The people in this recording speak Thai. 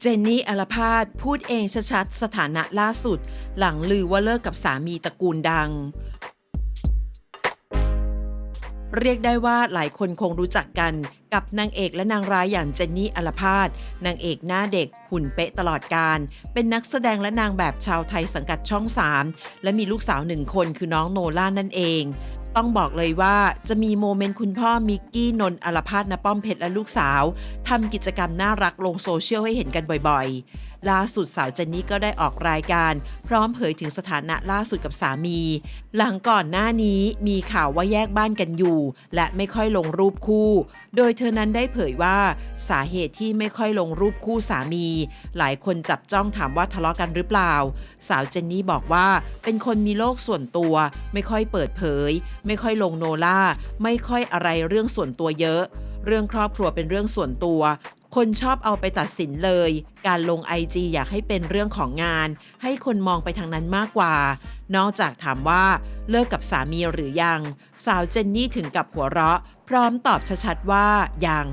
เจนนี่อลพาดพูดเองชัดๆ สถานะล่าสุด หลังลือว่าเลิกกับสามีตระกูลดัง เรียกได้ว่าหลายคนคงรู้จักกันกับนางเอกและนางร้ายอย่างเจนนี่อลพาดนางเอกหน้าเด็กหุ่นเป๊ะตลอดการ เป็นนักแสดงและนางแบบชาวไทยสังกัดช่อง 3 และมีลูกสาวหนึ่งคนคือน้องโนล่านั่นเอง ต้องบอกเลยว่าจะมีโมเมนต์คุณพ่อมิกกี้นนท์อลพาดนป้อมเพชรและลูกสาวทำกิจกรรมน่ารักลงโซเชียลให้เห็นกันบ่อยๆ ล่าสุดสาวเจนนี่ก็ได้ออกรายการ พร้อมเผยถึงสถานะล่าสุดกับสามี หลังก่อนหน้านี้มีข่าวว่าแยกบ้านกันอยู่ และไม่ค่อยลงรูปคู่ โดยเธอนั้นได้เผยว่าสาเหตุที่ไม่ค่อยลงรูปคู่สามี หลายคนจับจ้องถามว่าทะเลาะกันหรือเปล่า สาวเจนนี่บอกว่าเป็นคนมีโลกส่วนตัว ไม่ค่อยเปิดเผย ไม่ค่อยลงโนล่า ไม่ค่อยอะไรเรื่องส่วนตัวเยอะ เรื่องครอบครัวเป็นเรื่องส่วนตัว คนชอบเอาไปตัดสินเลย การลงไอจีอยากให้เป็นเรื่องของงาน ให้คนมองไปทางนั้นมากกว่า นอกจากถามว่าเลิกกับสามีหรือยัง สาวเจนนี่ถึงกับหัวเราะ พร้อมตอบชัดๆว่ายัง